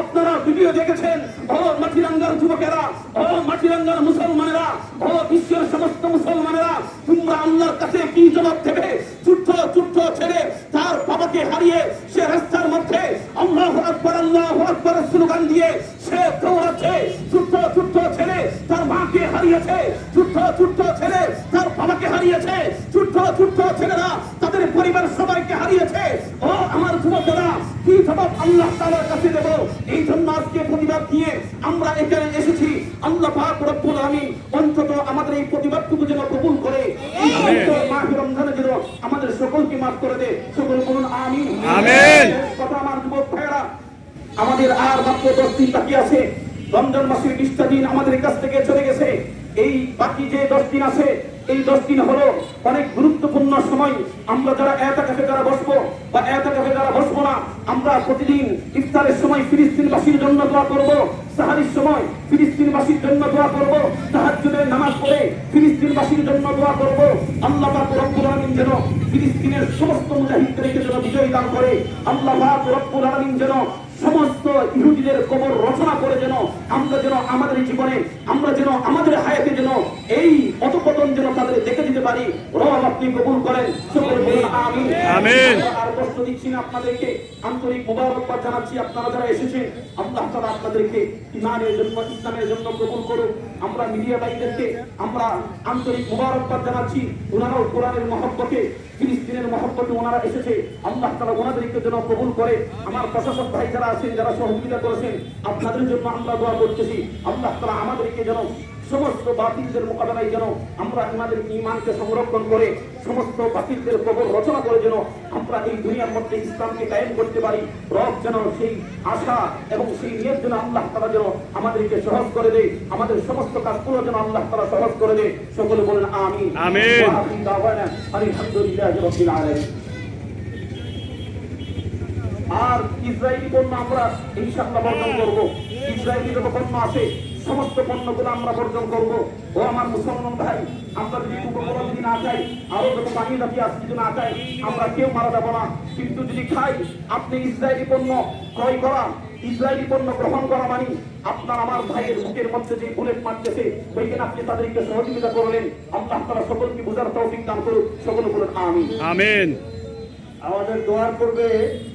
আপনারা ভিডিও দেখেছেন? ও মাটিরাঙ্গার যুবকেরা, ও মাটিরাঙ্গার মুসলমানেরা, ও বিশ্বের সমস্ত মুসলমানেরা, তোমরা আল্লাহর কাছে কি জবাব দেবে? ছোট্ট ছোট্ট ছেড়ে ছোট্ট ছোট্ট ছেলে তার বাবাকে হারিয়েছে। ছোট্ট ছোট্ট ছেলেরা তাদের পরিবার সবাইকে হারিয়েছে। ও আমার যুবকেরা কি জবাব আল্লাহ তাআলার কাছে দেব? এই জন্য আজকে প্রতিবাদ নিয়ে আমরা এখানে এসেছি। আল্লাহ পাক রব্বুল অন্তত আমাদের এই প্রতিবাদটুকু যেন কবুল করে। মাহে রমজানে যেন আমাদের সকলকে মাফ করে দে। সকল বলুন আমিন। আমিন। কথা আমার যুবক আমাদের আর মাত্র দশ দিন বাকি আছে। রমজান মাসের বিশটা দিন আমাদের কাছ থেকে বাকি যে দশ দিন আছে, এই দশ দিন হলো অনেক গুরুত্বপূর্ণ সময়। আমরা যারা এতা কাছে যারা বসবো বা এতা কাছে যারা বসবো না, আমরা প্রতিদিন ইফতারের সময় ফিলিস্তিনবাসীর জন্য দোয়া করব। সাহারির সময় ফিলিস্তিনবাসীর জন্য দোয়া করব। তাহাজ্জুদের নামাজ পড়ে ফিলিস্তিনবাসীর জন্য দোয়া করব। আল্লাহ পাক রব্বুল আলামিন যেন ফিলিস্তিনের সমস্ত মুজাহিদদেরকে যেন বিজয় দান করে। আল্লাহ পাক রব্বুল আলামিন যেন সমস্ত ইহুদিদের কবর রচনা করে যেন আমরা যেন আমাদের জীবনে, আমরা যেন আমাদের হায়াতে যেন এই অতপতন যেন তাদের দেখে দিতে পারি। রব আপনি কবুল করেন। আমিন। আর কষ্ট দিচ্ছি না আপনাদেরকে আন্তরিক মোবারকবাদ জানাচ্ছি আপনারা যারা এসেছেন আল্লাহ তাআলা আপনাদেরকে ইমানের জন্য ইসলামের জন্য কবুল করুন আমরা মিডিয়া ভাইদেরকে আমরা আন্তরিক মোবারকবাদ জানাচ্ছি। ওনারাও কোরআনের মহব্বতে ফিলিস্তিনের মহব্বতে ওনারা এসেছে। আল্লাহ তাআলা ওনাদেরকে যেন কবুল করে। আমার প্রশাসক ভাই যারা আছেন যারা সহযোগিতা করেছেন আপনাদের জন্য আমরা দোয়া করতেছি। আল্লাহ তাআলা আমাদেরকে যেন সমস্ত বাতিলদের মোকাবেলায় যেন আমরা আমাদের ইমানকে সংরক্ষণ করে সমস্ত বাতিলদের কবর রচনা করে যেন আমরা এই দুনিয়ার মধ্যে ইসলামকে কায়েম করতে পারি রব যেন সেই আশা এবং সেই নিয়ত যেন আল্লাহ তারা যেন আমাদেরকে সহজ করে দেয় আমাদের সমস্ত কাজগুলো যেন আল্লাহ তারা সহজ করে দেয়। সকলে বলেন দাওয়ানা আলহামদুলিল্লাহি আর ইসরায়েলি পণ্য আমরা ইনশাআল্লাহ বর্জন করব। ইসরায়েলি যত পণ্য আছে সমস্ত পণ্যগুলো আমরা বর্জন করব। ও আমার মুসলমান ভাই আমরা যদি উপকরণ যদি না চাই আরও যত পানি জাতি আছে যদি না চাই আমরা কেউ মারা যাব না। কিন্তু যদি খাই আপনি ইসরায়েলি পণ্য ক্রয় করা ইসরায়েলি পণ্য গ্রহণ করা মানে আপনার আমার ভাইয়ের বুকের মধ্যে যে বুলেট মারতেছে ওইখানে আপনি তাদেরকে সহযোগিতা করলেন। আল্লাহ তারা সকলকে বোঝার তৌফিক দান করুন সকলে বলুন আমি আমিন। আমাদের দোয়ার পূর্বে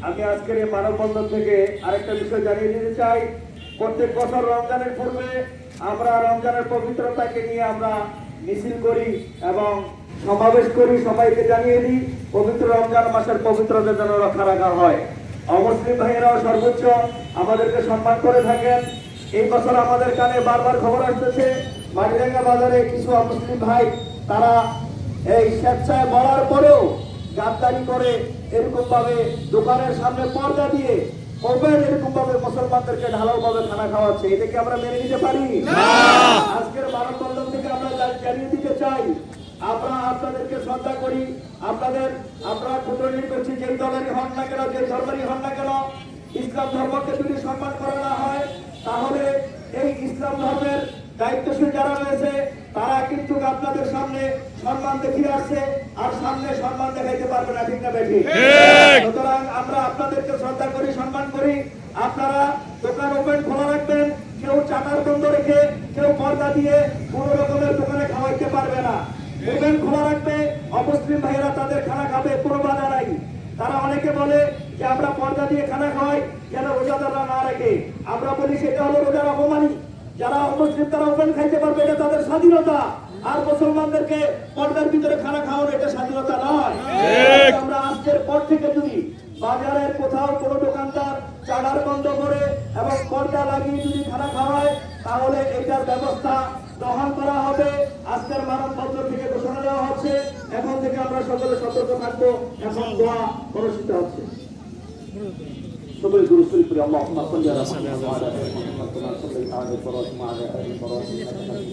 আমি আজকের এই মানববন্ধন থেকে আরেকটা বিষয় জানিয়ে দিতে চাই। প্রত্যেক বছর রমজানের পূর্বে আমরা রমজানের পবিত্রতাকে নিয়ে আমরা মিছিল করি এবং সমাবেশ করি, সবাইকে জানিয়ে দিই, পবিত্র রমজান মাসের পবিত্রতা যেন রক্ষা রাখা হয়। অমুসলিম ভাইয়েরাও সর্বোচ্চ আমাদেরকে সম্মান করে থাকেন। এই বছর আমাদের কানে বারবার খবর আসতেছে মাটিরাঙ্গা বাজারে কিছু অমুসলিম ভাই, তারা এই স্বেচ্ছায় বলার পরেও গাদ্দারি করে এরকম ভাবে দোকানের সামনে পর্দা দিয়ে ওপেন এরকম ভাবে মুসলমানদেরকে ঢালাও ভাবে খানা খাওয়াচ্ছে এটাকে আমরা মেনে নিতে পারি? আজকের মানববন্ধন থেকে আমরা জানিয়ে দিতে চাই। আমরা আপনাদেরকে শ্রদ্ধা করি আপনাদের আমরা কুটনীতি করছি যে দলেরই হন না কেন যে ধর্মেরই হন না কেন ইসলাম ধর্মকে যদি সম্মান করা না হয় তাহলে এই ইসলাম ধর্মের দায়িত্বশীল যারা রয়েছে তারা কিন্তু আপনাদের সামনে সম্মান দেখিয়ে আসছে আর সামনে সম্মান দেখাইতে পারবে না ঠিক না বেশি সুতরাং আমরা আপনাদেরকে শ্রদ্ধা করি সম্মান করি। আপনারা দোকান ওপেন খোলা রাখবেন কেউ চাকার বন্ধ রেখে কেউ পর্দা দিয়ে কোনো রকমের দোকানে খাওয়াইতে পারবে না। ওপেন খোলা রাখবে অমুসলিম ভাইয়েরা তাদের খানা খাবে কোনো বাধা নাই। তারা অনেকে বলে যে আমরা পর্দা দিয়ে খানা খাওয়াই যেন রোজাদাররা না রাখে। আমরা বলি সেটা হলো রোজার অপমানী যারা অমুসলিম তারা ওপেন খাইতে পারবে এটা তাদের স্বাধীনতা। আর মুসলমানদেরকে পর্দার ভিতরে খানা খাওয়ানো এটা স্বাধীনতা নয়। আমরা আজকের পর থেকে যদি বাজারের কোথাও কোনো দোকানদার চালার বন্ধ করে এবং পর্দা লাগিয়ে যদি খানা খাওয়ায় তাহলে এটার ব্যবস্থা গ্রহণ করা হবে। আজকের মানব বন্ধন থেকে ঘোষণা দেওয়া হচ্ছে। এখন থেকে আমরা সকলে সতর্ক থাকব। এখন দোয়া অনুষ্ঠিত হচ্ছে। সকলে গুরুস্তুল করে আল্লাহ সাল্লি আলা মুহাম্মদ ওয়া আলা সাল্লি আলা ইব্রাহিম